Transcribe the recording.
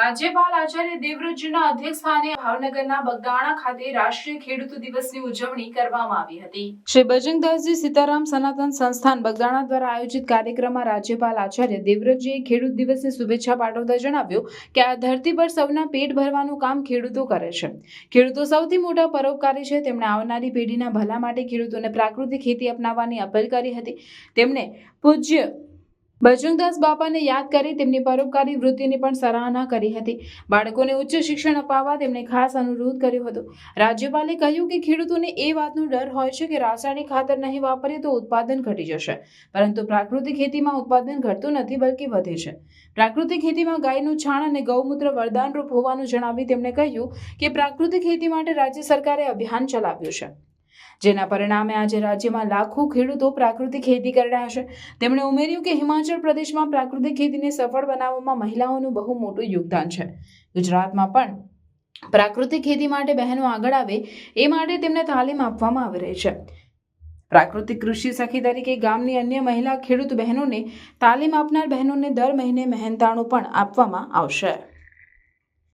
રાજ્યપાલ આચાર્ય દેવવ્રતજીના અધ્યક્ષસ્થાને ભાવનગરના બગદાણા ખાતે રાષ્ટ્રીય ખેડૂત દિવસની ઉજવણી કરવામાં આવી હતી. શ્રી બજરંગદાસજી સીતારામ સનાતન સંસ્થાન બગદાણા દ્વારા આયોજિત કાર્યક્રમમાં રાજ્યપાલ આચાર્ય દેવવ્રતજીએ ખેડૂત દિવસની શુભેચ્છા પાઠવતા જણાવ્યું કે આ ધરતી પર સૌના પેટ ભરવાનું કામ ખેડૂતો કરે છે. ખેડૂતો સૌથી મોટા પરોપકારી છે. તેમણે આવનારી પેઢીના ભલા માટે ખેડૂતોને પ્રાકૃતિક ખેતી અપનાવવાની અપીલ કરી હતી. તેમણે પૂજ્ય બજરંગદાસ બાપાને યાદ કરી તેમની પરોપકારી વૃત્તિની પણ સરાહના કરી હતી. બાળકોને ઉચ્ચ શિક્ષણ અપાવવા તેમણે ખાસ અનુરોધ કર્યો હતો. રાજ્યપાલે કહ્યું કે ખેડૂતોને એ વાતનો ડર હોય છે કે રાસાયણિક ખાતર નહીં વાપરીએ તો ઉત્પાદન ઘટી જશે. પરંતુ પ્રાકૃતિક ખેતીમાં ઉત્પાદન ઘટતું નથી, બલકે વધે છે. પ્રાકૃતિક ખેતીમાં ગાયનું છાણ અને ગૌમૂત્ર વરદાનરૂપ હોવાનું જણાવી તેમણે કહ્યું કે પ્રાકૃતિક ખેતી માટે રાજ્ય સરકારે અભિયાન ચલાવ્યું છે. જેના પરિણામે આજે રાજ્યમાં લાખો ખેડૂતો પ્રાકૃતિક ખેતી કરી રહ્યા છે. તેમણે ઉમેર્યું કે હિમાચલ પ્રદેશમાં પ્રાકૃતિક ખેતીને સફળ બનાવવામાં મહિલાઓનું બહુ મોટું યોગદાન છે. ગુજરાતમાં પણ પ્રાકૃતિક ખેતી માટે બહેનો આગળ આવે એ માટે તેમને તાલીમ આપવામાં આવી રહી છે. પ્રાકૃતિક કૃષિ સખી તરીકે ગામની અન્ય મહિલા ખેડૂત બહેનોને તાલીમ આપનાર બહેનોને દર મહિને મહેનતાણું પણ આપવામાં આવશે.